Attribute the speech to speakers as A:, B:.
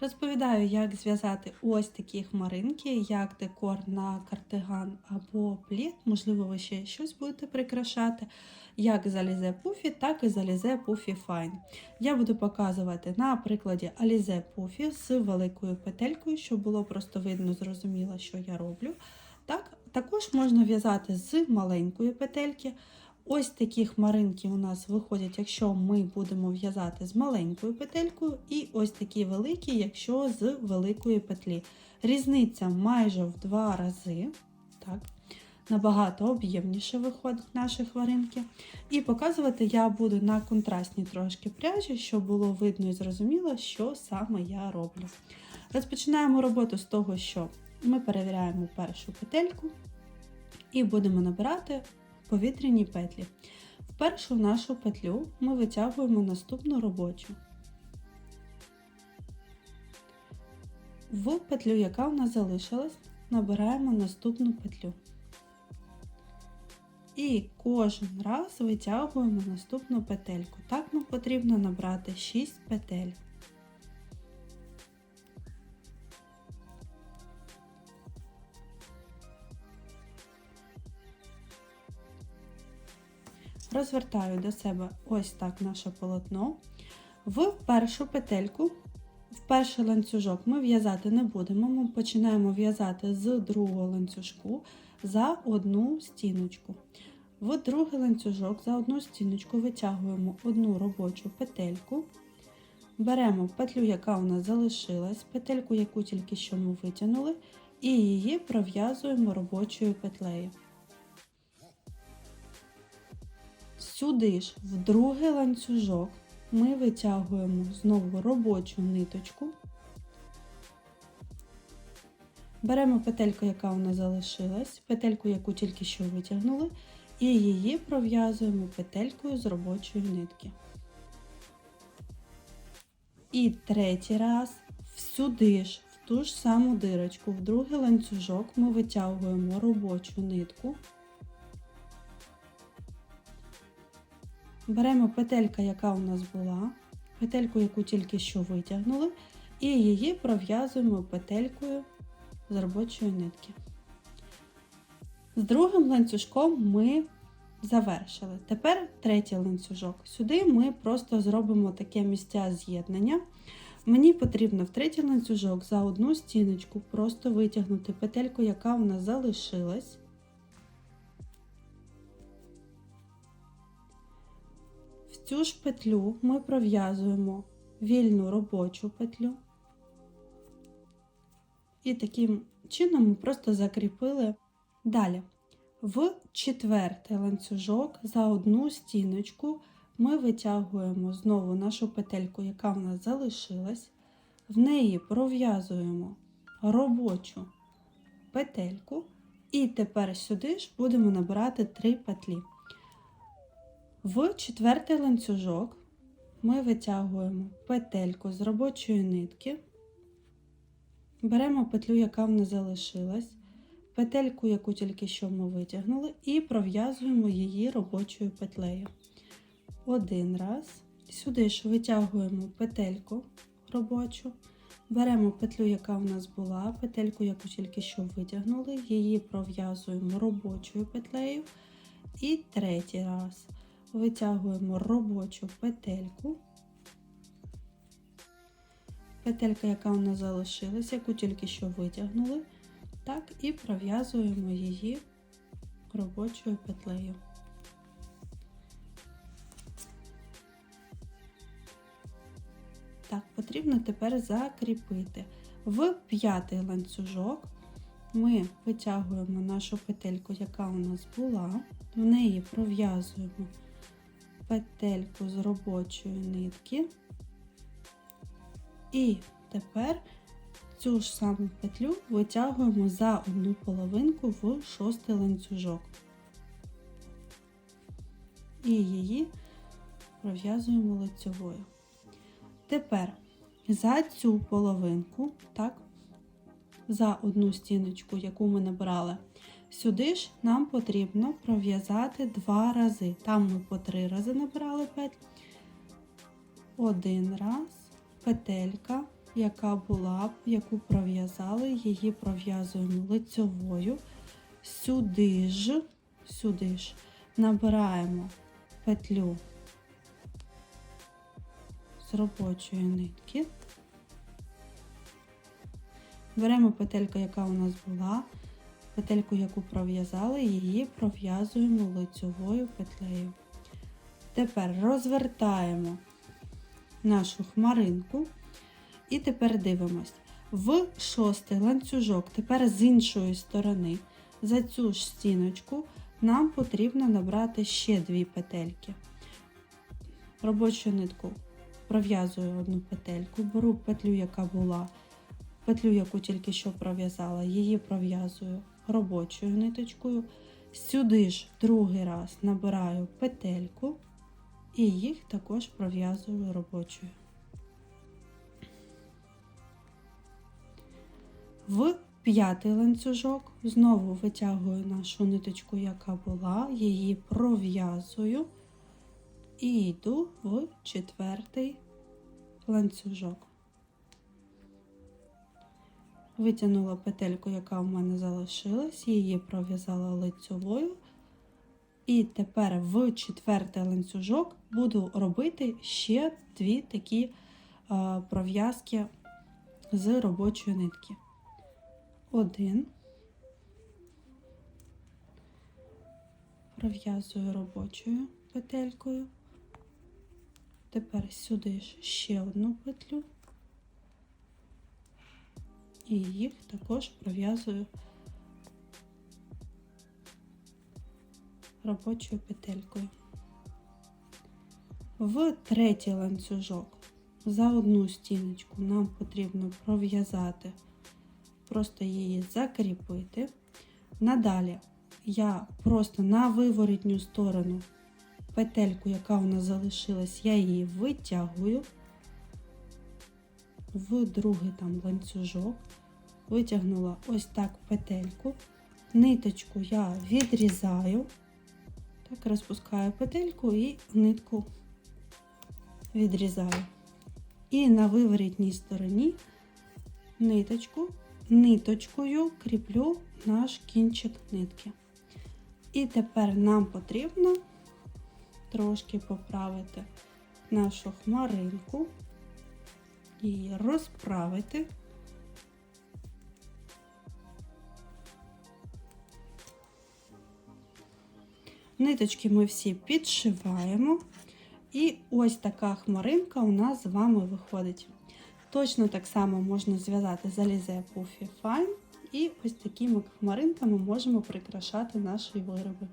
A: Розповідаю, як зв'язати ось такі хмаринки, як декор на кардиган або плід. Можливо, ви ще щось будете прикрашати, як залізе пуфі, так і залізе пуфі файн. Я буду показувати на прикладі Alize пуфі з великою петелькою, щоб було просто видно, зрозуміло, що я роблю. Так, Також можна в'язати з маленької петельки. Ось такі хмаринки у нас виходять, якщо ми будемо в'язати з маленькою петелькою, і ось такі великі, якщо з великої петлі. Різниця майже в два рази. Так, Набагато об'ємніше виходять наші хмаринки. І показувати я буду на контрастній трошки пряжі, щоб було видно і зрозуміло, що саме я роблю. Розпочинаємо роботу з того, що ми перевіряємо першу петельку і будемо набирати повітряні петлі. В першу нашу петлю ми витягуємо наступну робочу. В петлю, яка у нас залишилась, набираємо наступну петлю. І кожен раз витягуємо наступну петельку. Так нам потрібно набрати 6 петель. Розвертаю до себе ось так наше полотно. В першу петельку, в перший ланцюжок ми в'язати не будемо. Ми починаємо в'язати з другого ланцюжку за одну стіночку. В другий ланцюжок за одну стіночку витягуємо одну робочу петельку. Беремо петлю, яка у нас залишилась, петельку, яку тільки що ми витягнули, і її пров'язуємо робочою петлею. Сюди ж, в другий ланцюжок, ми витягуємо знову робочу ниточку. Беремо петельку, яка у нас залишилась, петельку, яку тільки що витягнули, і її пров'язуємо петелькою з робочої нитки. І третій раз, сюди ж, в ту ж саму дирочку, в другий ланцюжок ми витягуємо робочу нитку. Беремо петелька, яка у нас була, петельку, яку тільки що витягнули, і її пров'язуємо петелькою з робочої нитки. З другим ланцюжком ми завершили. Тепер третій ланцюжок. Сюди ми просто зробимо таке місця з'єднання. Мені потрібно в третій ланцюжок за одну стіночку просто витягнути петельку, яка у нас залишилась. Цю ж петлю ми пров'язуємо вільну робочу петлю. І таким чином ми просто закріпили далі. В четвертий ланцюжок за одну стіночку ми витягуємо знову нашу петельку, яка в нас залишилась, в неї пров'язуємо робочу петельку, і тепер сюди ж будемо набирати три петлі. В четвертий ланцюжок ми витягуємо петельку з робочої нитки, беремо петлю, яка в нас залишилась, петельку, яку тільки що ми витягнули, і пров'язуємо її робочою петлею. Один раз. Сюди ж витягуємо петельку робочу, беремо петлю, яка в нас була, петельку, яку тільки що витягнули, її пров'язуємо робочою петлею. І третій раз витягуємо робочу петельку, петелька, яка у нас залишилась, яку тільки що витягнули, так і пров'язуємо її робочою петлею. Так, потрібно тепер закріпити. В п'ятий ланцюжок ми витягуємо нашу петельку, яка у нас була, в неї пров'язуємо петельку з робочої нитки. І тепер цю ж саму петлю витягуємо за одну половинку в шостий ланцюжок. І її пров'язуємо лицьовою. Тепер за цю половинку, так, за одну стіночку, яку ми набрали, Сюди ж нам потрібно пров'язати два рази. Там ми по три рази набирали петль. Один раз, петелька, яка була, яку пров'язали, її пров'язуємо лицьовою. Сюди ж, сюди ж набираємо петлю з робочої нитки. Беремо петельку, яка у нас була, петельку, яку пров'язали, її пров'язуємо лицьовою петлею. Тепер розвертаємо нашу хмаринку і тепер дивимось. В шостий ланцюжок, тепер з іншої сторони, за цю ж стіночку нам потрібно набрати ще дві петельки. Робочу нитку пров'язую одну петельку, беру петлю, яка була, петлю, яку тільки що пров'язала, її пров'язую робочою ниточкою. Сюди ж другий раз набираю петельку і їх також пров'язую робочою. В п'ятий ланцюжок знову витягую нашу ниточку, яка була, її пров'язую і йду в четвертий ланцюжок. Витягнула петельку, яка в мене залишилась, її пров'язала лицьовою. І тепер в четвертий ланцюжок буду робити ще дві такі е, пров'язки з робочої нитки. Один. Пров'язую робочою петелькою. Тепер сюди ще одну петлю. І їх також пров'язую робочою петелькою. В третій ланцюжок за одну стіночку нам потрібно пров'язати, просто її закріпити. Надалі я просто на виворітню сторону петельку, яка у нас залишилась, я її витягую в другий там ланцюжок, витягнула ось так петельку, ниточку я відрізаю. Так, розпускаю петельку і нитку відрізаю. І на виворітній стороні ниточку, ниточкою кріплю наш кінчик нитки. І тепер нам потрібно трошки поправити нашу хмаринку, її розправити. Ниточки ми всі підшиваємо. І ось така хмаринка у нас з вами виходить. Точно так само можна зв'язати залізе Puffy Fine. І ось такими хмаринками можемо прикрашати наші вироби.